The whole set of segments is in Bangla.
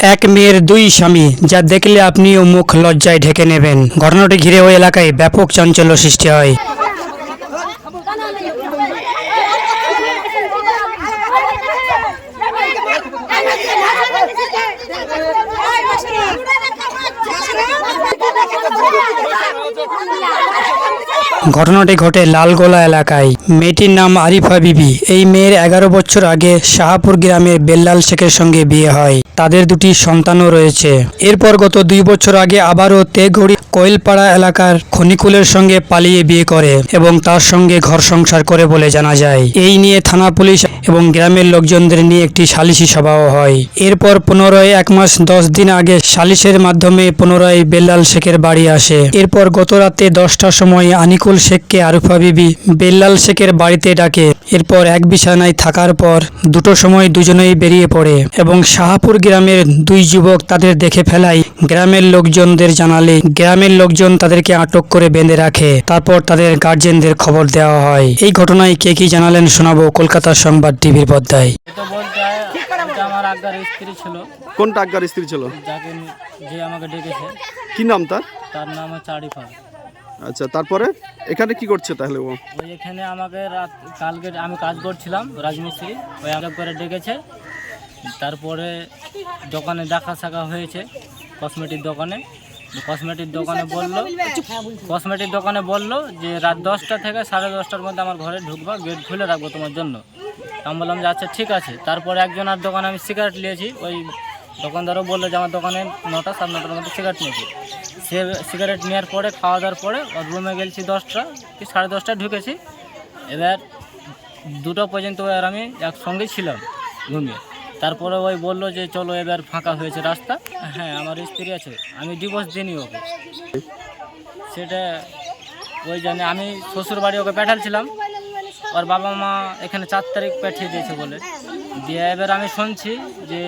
এক মেয়ের দুই স্বামী, যা দেখলে আপনিও মুখ লজ্জায় ঢেকে নেবেন। ঘটনাটি ঘিরে ওই এলাকায় ব্যাপক চাঞ্চল্য সৃষ্টি হয়। ঘটনাটি ঘটে লালগোলা এলাকায়। মেয়েটির নাম আরিফা বিবি। এই মেয়ের এগারো বছর আগে শাহাপুর গ্রামের বেল্লাল শেখের সঙ্গে বিয়ে হয়। তাদের দুটি সন্তানও রয়েছে। এরপর গত দুই বছর আগে আবারও তেঘড়ি কোয়েলপাড়া এলাকার খনিকুলের সঙ্গে পালিয়ে বিয়ে করে এবং তার সঙ্গে ঘর সংসার করে বলে জানা যায়। এই নিয়ে থানা পুলিশ এবং গ্রামের লোকজনদের নিয়ে একটি সালিশি সভাও হয়। এরপর পুনরায় এক মাস দশ দিন আগে সালিশের মাধ্যমে পুনরায় বেল্লাল শেখের বাড়ি আসে। এরপর গত রাতে দশটার সময় আনিকুল শেখকে আরুফা বিবি বেল্লাল শেখের বাড়িতে ডাকে। এরপর এক বিছানায় থাকার পর দুটো সময় দুজনেই বেরিয়ে পড়ে এবং শাহাপুর গ্রামের দুই যুবক তাদের দেখে ফেলায়। গ্রামের লোকজনদের জানালে গ্রামের লোকজন তাদেরকে আটক করে বেঁধে রাখে। তারপর তাদের গার্জেনদের খবর দেওয়া হয়। এই ঘটনায় কে কি জানালেন শোনাবো কলকাতা সংবাদ টিভির পর্দায়। তো বলতে এটা আমার আজ্ঞার স্ত্রী ছিল কোনটা আজ্ঞার স্ত্রী ছিল? যাকে যে আমাকে ডেকেছে। কি নাম তার? তার নাম হচ্ছে আরিফা আচ্ছা তারপরে? এখানে কি করছে তাহলে ও? ওই এখানে আমাকে রাত, কালকে আমি কাজ করছিলাম, রাজমিস্ত্রি। ওই আমাকে করে ডেকেছে। তারপরে দোকানে দেখা শাখা হয়েছে কসমেটিক দোকানে। কসমেটিক দোকানে বলল কসমেটিক দোকানে বলল যে রাত দশটা থেকে সাড়ে দশটার মধ্যে আমার ঘরে ঢুকবা গেট খুলে রাখব তোমার জন্য। আমি বললাম যে আচ্ছা ঠিক আছে। তারপরে একজনের দোকানে আমি সিগারেট নিয়েছি। ওই দোকানদারও বলল যে আমার দোকানে নটা, সাড়ে নটার মধ্যে সিগারেট নিয়েছি। সিগারেট নেওয়ার পরে, খাওয়া দাওয়ার পরে ওর রুমে গেছি দশটা কি সাড়ে দশটায় ঢুকেছি। এবার দুটো পর্যন্ত আর আমি একসঙ্গে ছিলাম ঘুমিয়ে তারপরে ওই বলল যে, চলো এবার ফাঁকা হয়েছে রাস্তা। হ্যাঁ আমার স্ত্রী আছে, আমি ডিভোর্স দিইনি ওকে। সেটা ওই জন্য আমি শ্বশুর বাড়ি ওকে পাঠালছিলাম। ওর বাবা মা এখানে চার তারিখ পাঠিয়ে দিয়েছে বলে। দিয়ে এবার আমি শুনছি যে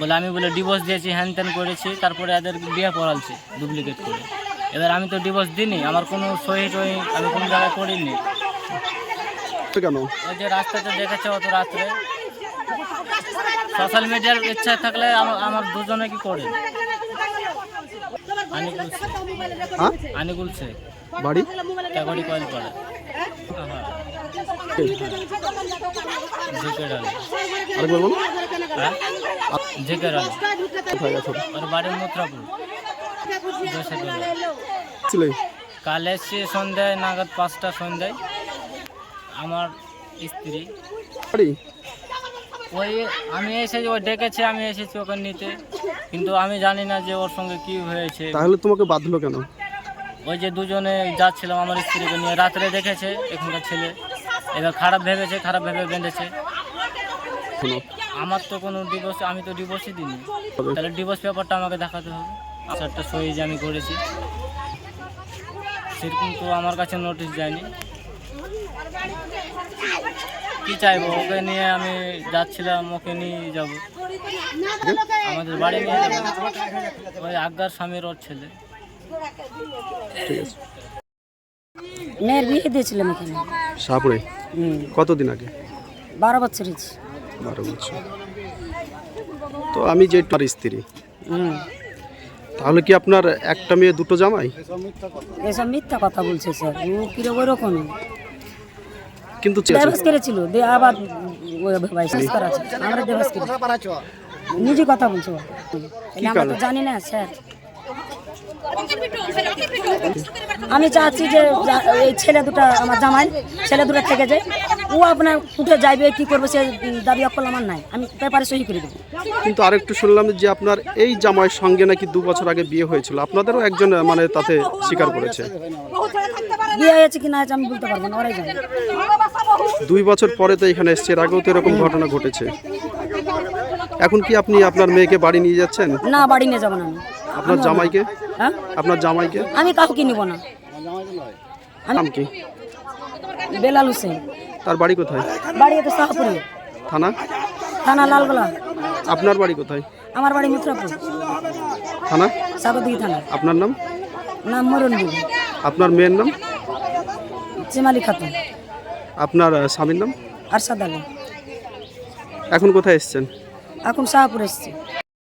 বলে আমি বলে ডিভোর্স দিয়েছি হ্যান ত্যান করেছি তারপরে এদের বিয়ে পড়ালছি ডুপ্লিকেট করে। এবার আমি তো ডিভোর্স দিইনি আমার কোনো সহি টহি আমি কোনো জায়গায় করিনি কেন? ওই যে রাস্তাতে দেখেছে অত রাত্রে। সোশ্যাল মিডিয়ার ইচ্ছা থাকলে আমার আমার দুজনে কি করে? আনিকুল শেখ। হ্যাঁ? বাড়ি? ট্যাগরি কয়েল পড়ে জেকের আলী আরেকবার বলুন কাল এসছি সন্ধ্যায় নাগাদ পাঁচটা সন্ধ্যায় আমার স্ত্রী ওই আমি এসেছি ওই ডেকেছে আমি এসেছি ওকে নিতে কিন্তু আমি জানি না যে ওর সঙ্গে কি হয়েছে তাহলে তোমাকে বাঁধলো কেন? ওই যে দুজনে যাচ্ছিলাম, আমার স্ত্রীকে নিয়ে। রাত্রে দেখেছে এখানকার ছেলে। এবার খারাপ ভেবেছে, খারাপ ভেবে বেঁধেছে। আমার তো কোনো ডিভোর্স আমি তো ডিভোর্সই দিইনি। তাহলে ডিভোর্স পেপারটা আমাকে দেখাতে হবে। আসারটা সই যে আমি করেছি। সেরকম তো আমার কাছে নোটিশ যায়নি। কি চাইব? ওকে নিয়ে আমি যাচ্ছিলাম, ওকে নিয়ে যাব। আমাদের বাড়ি নিয়ে যাব। ওই আজ্ঞার স্বামীর ওর ছেলে। ঠিক আছে। মেয়ের বিয়ে দিয়েছিলাম এখানে। শাহপুরে? কতদিন আগে? বারো বছর হয়েছে। বারো বছর। তো আমি যে তার স্ত্রী। তাহলে কি আপনার একটা মেয়ে দুটো জামাই? এসব মিথ্যা কথা বলছে স্যার। ও কিরো ওরকমই কিন্তু দেবাস করেছিল দিয়ে আবার আমরা দেবাস নিজে কথা বলছো। আমরা তো জানি না স্যার। আমি চাচ্ছি যে এই ছেলে দুটো আমার জামাই ছেলে দুটো থেকে যায় ও আপনার উঠে যাইবে কি করবে সে দাবি অকল আমার নাই। আমি পেপারে সহি করে দেবো। কিন্তু আরেকটু শুনলাম যে আপনার এই জামাইয়ের সঙ্গে নাকি দু বছর আগে বিয়ে হয়েছিল। আপনাদেরও একজন মানে তাতে স্বীকার করেছে। বিয়ে হয়েছে কি না হয়েছে আমি বলতে পারব না ওরাই জানে। দুই বছর পরে তো এখানে এসছে এর আগেও তো এরকম ঘটনা ঘটেছে। এখন কি আপনি আপনার মেয়েকে বাড়ি নিয়ে যাচ্ছেন? না বাড়ি নিয়ে যাব না আমি। আপনার জামাইকে? হ্যাঁ? আপনার জামাইকে? আমি কাউকে নিব না। নাম কি? বেলাল হোসেন। তার বাড়ি কোথায়? বাড়ি তো শাহপুরে। থানা? থানা লালগোলা। আপনার বাড়ি কোথায়? আমার বাড়ি মিত্রাপুর। থানা? সাগরদিঘি থানা। আপনার নাম? নাম মরণ আপনার মেয়ের নাম? চেমালি খাতুন। আপনার স্বামীর নাম? আরশাদ আলী। এখন কোথায় এসছেন? এখন শাহপুর এসছে